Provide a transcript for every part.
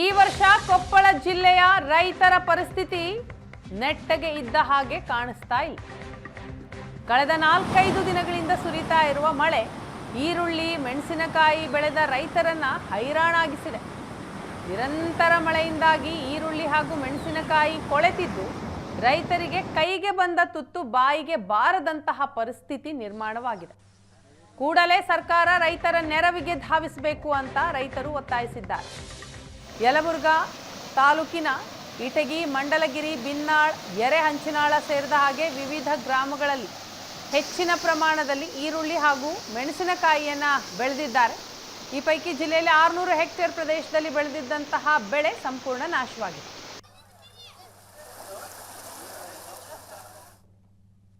ಈ ವರ್ಷ ಕೊಪ್ಪಳ ಜಿಲ್ಲೆಯ ರೈತರ ಪರಿಸ್ಥಿತಿ ನೆಟ್ಟಗೆ ಇದ್ದ ಹಾಗೆ ಕಾಣಿಸ್ತಾ ಇಲ್ಲ. ಕಳೆದ ನಾಲ್ಕೈದು ದಿನಗಳಿಂದ ಸುರಿತಾ ಇರುವ ಮಳೆ, ಈರುಳ್ಳಿ, ಮೆಣಸಿನಕಾಯಿ ಬೆಳೆದ ರೈತರನ್ನ ಹೈರಾಣಾಗಿಸಿದೆ. ನಿರಂತರ ಮಳೆಯಿಂದಾಗಿ ಈರುಳ್ಳಿ ಹಾಗೂ ಮೆಣಸಿನಕಾಯಿ ಕೊಳೆತಿದ್ದು, ರೈತರಿಗೆ ಕೈಗೆ ಬಂದ ತುತ್ತು ಬಾಯಿಗೆ ಬಾರದಂತಹ ಪರಿಸ್ಥಿತಿ ನಿರ್ಮಾಣವಾಗಿದೆ. ಕೂಡಲೇ ಸರ್ಕಾರ ರೈತರ ನೆರವಿಗೆ ಧಾವಿಸಬೇಕು ಅಂತ ರೈತರು ಒತ್ತಾಯಿಸಿದ್ದಾರೆ. ಯಲಬುರ್ಗಾ ತಾಲೂಕಿನ ಇಟಗಿ, ಮಂಡಲಗಿರಿ, ಬಿನ್ನಾಳ್ ಎರೆಹಂಚಿನಾಳ ಸೇರಿದ ಹಾಗೆ ವಿವಿಧ ಗ್ರಾಮಗಳಲ್ಲಿ ಹೆಚ್ಚಿನ ಪ್ರಮಾಣದಲ್ಲಿ ಈರುಳ್ಳಿ ಹಾಗೂ ಮೆಣಸಿನಕಾಯಿಯನ್ನ ಬೆಳೆದಿದ್ದಾರೆ. ಈ ಪೈಕಿ ಜಿಲ್ಲೆಯಲ್ಲಿ ಆರುನೂರು ಹೆಕ್ಟೇರ್ ಪ್ರದೇಶದಲ್ಲಿ ಬೆಳೆದಿದ್ದಂತಹ ಬೆಳೆ ಸಂಪೂರ್ಣ ನಾಶವಾಗಿದೆ.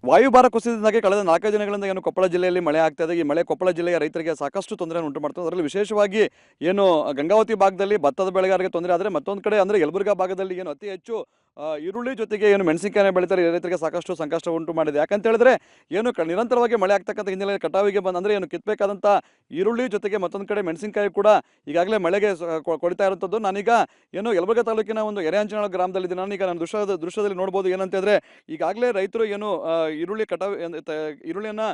ವಾಯುಭಾರ ಕುಸಿತದಿಂದಾಗಿ ಕಳೆದ ನಾಲ್ಕೈದು ದಿನಗಳಿಂದ ಏನು ಕೊಪ್ಪಳ ಜಿಲ್ಲೆಯಲ್ಲಿ ಮಳೆ ಆಗ್ತಾ ಇದೆ. ಈ ಮಳೆ ಕೊಪ್ಪಳ ಜಿಲ್ಲೆಯ ರೈತರಿಗೆ ಸಾಕಷ್ಟು ತೊಂದರೆಯನ್ನು ಉಂಟು ಮಾಡ್ತದೆ ಅದರಲ್ಲಿ ವಿಶೇಷವಾಗಿ ಏನು ಗಂಗಾವತಿ ಭಾಗದಲ್ಲಿ ಭತ್ತದ ಬೆಳೆಗಾರರಿಗೆ ತೊಂದರೆ ಆದರೆ ಮತ್ತೊಂದು ಕಡೆ ಅಂದರೆ ಯಲಬುರ್ಗಾ ಭಾಗದಲ್ಲಿ ಏನು ಅತಿ ಹೆಚ್ಚು ಈರುಳ್ಳಿ ಜೊತೆಗೆ ಏನು ಮೆಣಸಿನಕಾಯಿ ಬೆಳೀತಾರೆ ರೈತರಿಗೆ ಸಾಕಷ್ಟು ಸಂಕಷ್ಟ ಉಂಟು ಮಾಡಿದೆ ಯಾಕಂತ ಹೇಳಿದ್ರೆ ಏನು ನಿರಂತರವಾಗಿ ಮಳೆ ಆಗ್ತಕ್ಕಂಥ ಹಿನ್ನೆಲೆಯಲ್ಲಿ ಕಟಾವಿಗೆ ಬಂದ, ಅಂದರೆ ಏನು ಕಿತ್ತಬೇಕಾದಂಥ ಈರುಳ್ಳಿ ಜೊತೆಗೆ ಮತ್ತೊಂದು ಕಡೆ ಮೆಣಸಿನಕಾಯಿ ಕೂಡ ಈಗಾಗಲೇ ಮಳೆಗೆ ಕೊಡ್ತಾ ಇರುವಂಥದ್ದು ನಾನೀಗ ಏನು ಯಲಬುರ್ಗಾ ತಾಲೂಕಿನ ಒಂದು ಎರೆಹಂಚಿನಾಳ ಗ್ರಾಮದಲ್ಲಿದ್ದೀನಿ ನಾನೀಗ ನಾನು ದೃಶ್ಯದ ದೃಶ್ಯದಲ್ಲಿ ನೋಡ್ಬೋದು ಏನಂತ ಈಗಾಗಲೇ ರೈತರು ಏನು ಈರುಳ್ಳಿ ಕಟಾವು ಈರುಳ್ಳಿಯನ್ನ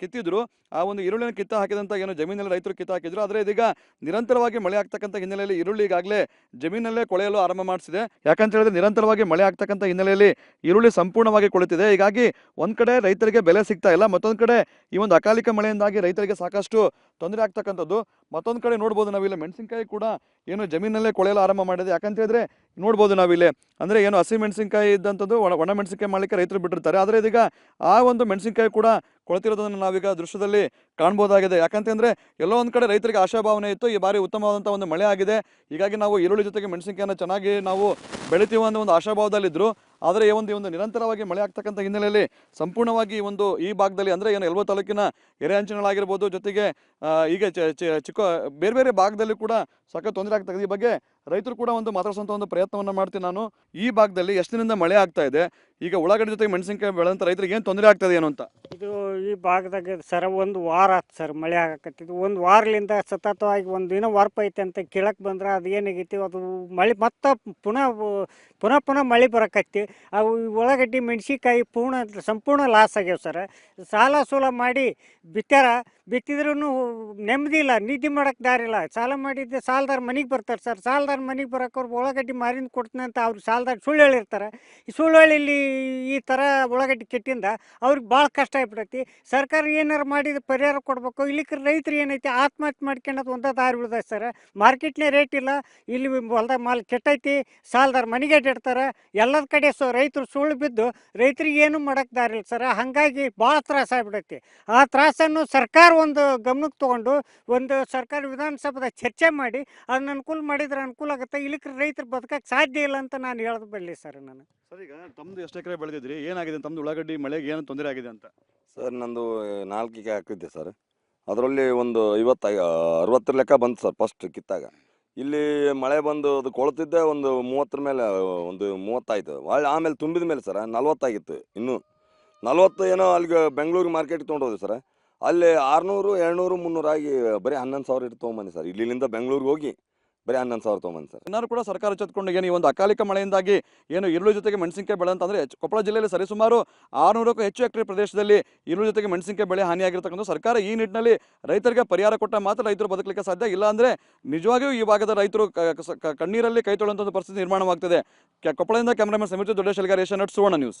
ಕಿತ್ತಿದ್ರು. ಆ ಒಂದು ಈರುಳ್ಳಿನ ಕಿತ್ತ ಹಾಕಿದಂಥ ಏನು ಜಮೀನಲ್ಲಿ ರೈತರು ಕಿತ್ತ ಹಾಕಿದ್ರು. ಆದರೆ ಇದೀಗ ನಿರಂತರವಾಗಿ ಮಳೆ ಆಗ್ತಕ್ಕಂಥ ಹಿನ್ನೆಲೆಯಲ್ಲಿ ಈರುಳ್ಳಿ ಈಗಾಗಲೇ ಜಮೀನಲ್ಲೇ ಕೊಳೆಯಲು ಆರಂಭ ಮಾಡಿಸಿದೆ. ಯಾಕಂತ ಹೇಳಿದ್ರೆ ನಿರಂತರವಾಗಿ ಮಳೆ ಆಗ್ತಕ್ಕಂಥ ಹಿನ್ನೆಲೆಯಲ್ಲಿ ಈರುಳ್ಳಿ ಸಂಪೂರ್ಣವಾಗಿ ಕೊಳಿತಿದೆ ಹೀಗಾಗಿ ಒಂದು ಕಡೆ ರೈತರಿಗೆ ಬೆಲೆ ಸಿಗ್ತಾ ಇಲ್ಲ. ಮತ್ತೊಂದು ಕಡೆ ಈ ಒಂದು ಅಕಾಲಿಕ ಮಳೆಯಿಂದಾಗಿ ರೈತರಿಗೆ ಸಾಕಷ್ಟು ತೊಂದರೆ ಆಗ್ತಕ್ಕಂಥದ್ದು. ಮತ್ತೊಂದು ಕಡೆ ನೋಡ್ಬೋದು ನಾವಿಲ್ಲಿ ಮೆಣಸಿನಕಾಯಿ ಕೂಡ ಏನು ಜಮೀನಲ್ಲೇ ಕೊಳೆಯಲು ಆರಂಭ ಮಾಡಿದೆ. ಯಾಕಂತ ಹೇಳಿದ್ರೆ ನೋಡ್ಬೋದು ನಾವಿಲ್ಲಿ. ಅಂದರೆ ಏನು ಹಸಿ ಮೆಣಸಿನಕಾಯಿ ಇದ್ದಂಥದ್ದು ಒಣ ಒಣ ಮೆಣಸಿನಕಾಯಿ ಮಾಡಲಿಕ್ಕೆ ರೈತರು ಬಿಟ್ಟಿರ್ತಾರೆ. ಆದರೆ ಇದೀಗ ಆ ಒಂದು ಮೆಣಸಿನಕಾಯಿ ಕೂಡ ಕೊಳ್ತಿರೋದನ್ನು ನಾವೀಗ ದೃಶ್ಯದಲ್ಲಿ ಕಾಣ್ಬೋದಾಗಿದೆ. ಯಾಕಂತಂದ್ರೆ ಎಲ್ಲೋ ಒಂದು ಕಡೆ ರೈತರಿಗೆ ಆಶಾಭಾವನೆ ಇತ್ತು. ಈ ಬಾರಿ ಉತ್ತಮವಾದಂಥ ಒಂದು ಮಳೆ ಆಗಿದೆ. ಹೀಗಾಗಿ ನಾವು ಈರುಳ್ಳಿ ಜೊತೆಗೆ ಮೆಣಸಿನಕಾಯನ್ನು ಚೆನ್ನಾಗಿ ನಾವು ಬೆಳಿತೀವಿ ಅನ್ನೋ ಒಂದು ಆಶಾಭಾವದಲ್ಲಿದ್ದರು ಆದರೆ ಈ ಒಂದು ಈ ಒಂದು ನಿರಂತರವಾಗಿ ಮಳೆ ಆಗ್ತಕ್ಕಂಥ ಹಿನ್ನೆಲೆಯಲ್ಲಿ ಸಂಪೂರ್ಣವಾಗಿ ಒಂದು ಈ ಭಾಗದಲ್ಲಿ ಅಂದರೆ ಏನು ಎಲ್ಬೋ ತಾಲೂಕಿನ ಎರೆಹಂಚಿನಳಾಗಿರ್ಬೋದು ಜೊತೆಗೆ ಆ, ಈಗ ಚಿಕ್ಕ ಬೇರೆ ಬೇರೆ ಭಾಗದಲ್ಲಿ ಕೂಡ ಸಖತ್ ತೊಂದರೆ ಆಗ್ತದೆ. ಈ ಬಗ್ಗೆ ರೈತರು ಕೂಡ ಒಂದು ಮಾತಾಡ್ಸೋಂಥ ಒಂದು ಪ್ರಯತ್ನವನ್ನು ಮಾಡ್ತೀನಿ ನಾನು. ಈ ಭಾಗದಲ್ಲಿ ಎಷ್ಟು ದಿನದಿಂದ ಮಳೆ ಆಗ್ತಾ ಇದೆ? ಈಗ ಉಳ್ಳಾಗಡ್ಡಿ ಜೊತೆಗೆ ಮೆಣಸಿನಕಾಯಿ ಬೆಳೆದಂಥ ರೈತರಿಗೆ ಏನು ತೊಂದರೆ ಆಗ್ತದೆ ಏನು ಅಂತ? ಇದು ಈ ಭಾಗದಾಗ ಸರ್ ಒಂದು ವಾರ ಆತು ಸರ್ ಮಳೆ ಆಗಕತ್ತಿದ್ದು ಒಂದು ವಾರಲಿಂದ ಸತತವಾಗಿ ಒಂದು ದಿನ ವಾರ್ಪ ಐತೆ ಅಂತ ಕೇಳಕ್ಕೆ ಬಂದ್ರೆ ಅದು ಏನಾಗೈತಿ ಅದು ಮಳೆ ಮತ್ತೆ ಪುನಃ ಪುನಃ ಪುನಃ ಮಳೆ ಬರಕತ್ತಿ. ಅವು ಉಳ್ಳಾಗಡ್ಡಿ, ಮೆಣಸಿನ್ಕಾಯಿ ಪೂರ್ಣ ಸಂಪೂರ್ಣ ಲಾಸ್ ಆಗ್ಯಾವ ಸರ್. ಸಾಲ ಸೂಲ ಮಾಡಿ ಬಿತ್ತಾರ ಬಿತ್ತಿದ್ರೂ ನೆಮ್ಮದಿ ಇಲ್ಲ, ನಿದ್ದೆ ಮಾಡಕ್ಕೆ ದಾರಿ ಇಲ್ಲ. ಸಾಲ ಮಾಡಿದ್ದೆ ಸಾಲದಾರ ಮನೆಗೆ ಬರ್ತಾರೆ ಸರ್. ಸಾಲದಾರ ಮನೆಗೆ ಬರೋಕೆ ಅವ್ರು ಉಳ್ಳಾಗಡ್ಡಿ ಮಾರಿಂದ ಕೊಡ್ತೀನಿ ಅಂತ ಅವ್ರು ಸಾಲದಾರ ಸುಳ್ಳು ಹೇಳಿರ್ತಾರೆ. ಈ ಸುಳ್ಳು ಹೇಳಿ ಈ ಥರ ಉಳ್ಳಾಗಡ್ಡಿ ಕೆಟ್ಟಿಂದ ಅವ್ರಿಗೆ ಭಾಳ ಕಷ್ಟ ಆಗ್ಬಿಡೈತಿ ಸರ್ಕಾರ ಏನಾರು ಮಾಡಿದ ಪರಿಹಾರ ಕೊಡಬೇಕು? ಇಲ್ಲಿ ರೈತರು ಏನೈತಿ? ಆತ್ಮಹತ್ಯೆ ಮಾಡ್ಕೊಂಡದ್ ಒಂದೇ ದಾರಿ ಬಿಡ್ದೈತೆ ಸರ್. ಮಾರ್ಕೆಟ್ನೇ ರೇಟ್ ಇಲ್ಲ. ಇಲ್ಲಿ ಹೊಲ್ದಾಗ ಮಾಲ್ ಕೆಟ್ಟೈತಿ. ಸಾಲದಾರ ಮನೆಗೆ ಅಡ್ಡಿಡ್ತಾರೆ ಎಲ್ಲದ ಕಡೆ ಸೊ ರೈತರು ಸುಳ್ಳು ಬಿದ್ದು ರೈತರಿಗೆ ಏನು ಮಾಡಕ್ಕೆ ದಾರಿ ಇಲ್ಲ ಸರ್. ಹಾಗಾಗಿ ಭಾಳ ತ್ರಾಸ ಆಗ್ಬಿಡೈತಿ. ಆ ತ್ರಾಸನ್ನು ಸರ್ಕಾರ ಒಂದು ಗಮನಕ್ಕೆ ತೊಗೊಂಡು ಒಂದು ಸರ್ಕಾರ ವಿಧಾನಸಭೆದಾಗ ಚರ್ಚೆ ಮಾಡಿ ಅದನ್ನ ಅನುಕೂಲ ಮಾಡಿದ್ರೆ ಅನುಕೂಲ ಆಗುತ್ತೆ. ಇಲ್ಲಿಕ್ಕೆ ರೈತರು ಬದುಕಕ್ಕೆ ಸಾಧ್ಯ ಇಲ್ಲ ಅಂತ ನಾನು ಹೇಳೋದು ಬರಲಿ ಸರ್ ನಾನು. ಸರ್ ಈಗ ತಮ್ಮದು ಎಷ್ಟು ಎಕರೆ ಬೆಳೆದಿದ್ರಿ? ಏನಾಗಿದೆ? ತಮ್ಮದು ಉಳ್ಳಾಗಡ್ಡಿ ಮಳೆಗೆ ಏನು ತೊಂದರೆ ಆಗಿದೆ ಅಂತ? ಸರ್, ನಂದು ನಾಲ್ಕಿಗೆ ಹಾಕಿದ್ದೆ ಸರ್. ಅದರಲ್ಲಿ ಒಂದು ಐವತ್ತು ಅರವತ್ತರ ಲೆಕ್ಕ ಬಂತು ಸರ್ ಫಸ್ಟ್ ಕಿತ್ತಾಗ. ಇಲ್ಲಿ ಮಳೆ ಬಂದು ಅದು ಕೊಳ್ತಿದ್ದೆ, ಒಂದು ಮೂವತ್ತರ ಮೇಲೆ, ಒಂದು ಮೂವತ್ತಾಯ್ತು ಒಳ್ಳೆ ಆಮೇಲೆ ತುಂಬಿದ ಮೇಲೆ ಸರ್ ನಲ್ವತ್ತಾಗಿತ್ತು ಇನ್ನು. ನಲ್ವತ್ತು ಏನೋ ಅಲ್ಲಿಗೆ ಬೆಂಗಳೂರು ಮಾರ್ಕೆಟ್ಗೆ ತೊಗೊಂಡೋದ್ವಿ ಸರ್. ಅಲ್ಲಿ ಆರುನೂರು, ಎರಡುನೂರು, ಮುನ್ನೂರಾಗಿ ಬರೀ ಹನ್ನೊಂದು ಸಾವಿರ ಇಟ್ಟು ತೊಗೊಂಬನ್ನಿ ಸರ್. ಇಲ್ಲಿಂದ ಬೆಂಗಳೂರಿಗೆ ಹೋಗಿ ಬರೀ ಹನ್ನೊಂದು ಸಾವಿರ ತೊಗೊಂಬಂದು ಸರ್. ಕೂಡ ಸರ್ಕಾರ ಎಚ್ಚೆತ್ಕೊಂಡು ಏನು ಈ ಒಂದು ಅಕಾಲಿಕ ಮಳೆಯಿಂದಾಗಿ ಏನು ಈರುಳ್ಳಿ ಜೊತೆಗೆ ಮೆಣಸಿನಕಾಯಿ ಬೆಳೆ ಅಂತಂದರೆ ಕೊಪ್ಪಳ ಜಿಲ್ಲೆಯಲ್ಲಿ ಸರಿಸುಮಾರು ಆರುನೂರಕ್ಕೂ ಹೆಚ್ಚು ಎಕರೆ ಪ್ರದೇಶದಲ್ಲಿ ಈರುಳ್ಳಿ ಜೊತೆಗೆ ಮೆಣಸಿನಕಾಯಿ ಬೆಳೆ ಹಾನಿಯಾಗಿರ್ತಕ್ಕಂಥ ಸರ್ಕಾರ ಈ ನಿಟ್ಟಿನಲ್ಲಿ ರೈತರಿಗೆ ಪರಿಹಾರ ಕೊಟ್ಟ ಮಾತ್ರ ರೈತರು ಬದುಕಲಿಕ್ಕೆ ಸಾಧ್ಯ. ಇಲ್ಲ ಅಂದರೆ ನಿಜವಾಗಿಯೂ ಈ ಭಾಗದ ರೈತರು ಕಣ್ಣೀರಲ್ಲಿ ಕೈ ತೊಳೆಯುವಂಥ ಒಂದು ಪರಿಸ್ಥಿತಿ ನಿರ್ಮಾಣವಾಗ್ತದೆ. ಕೊಪ್ಪಳದಿಂದ ಕ್ಯಾಮರಾಮನ್ ಸಮೀರ್ ದೊಡ್ಡ ಏಷ್ಯಾ ನಟ್, ಸುವರ್ಣ ನ್ಯೂಸ್.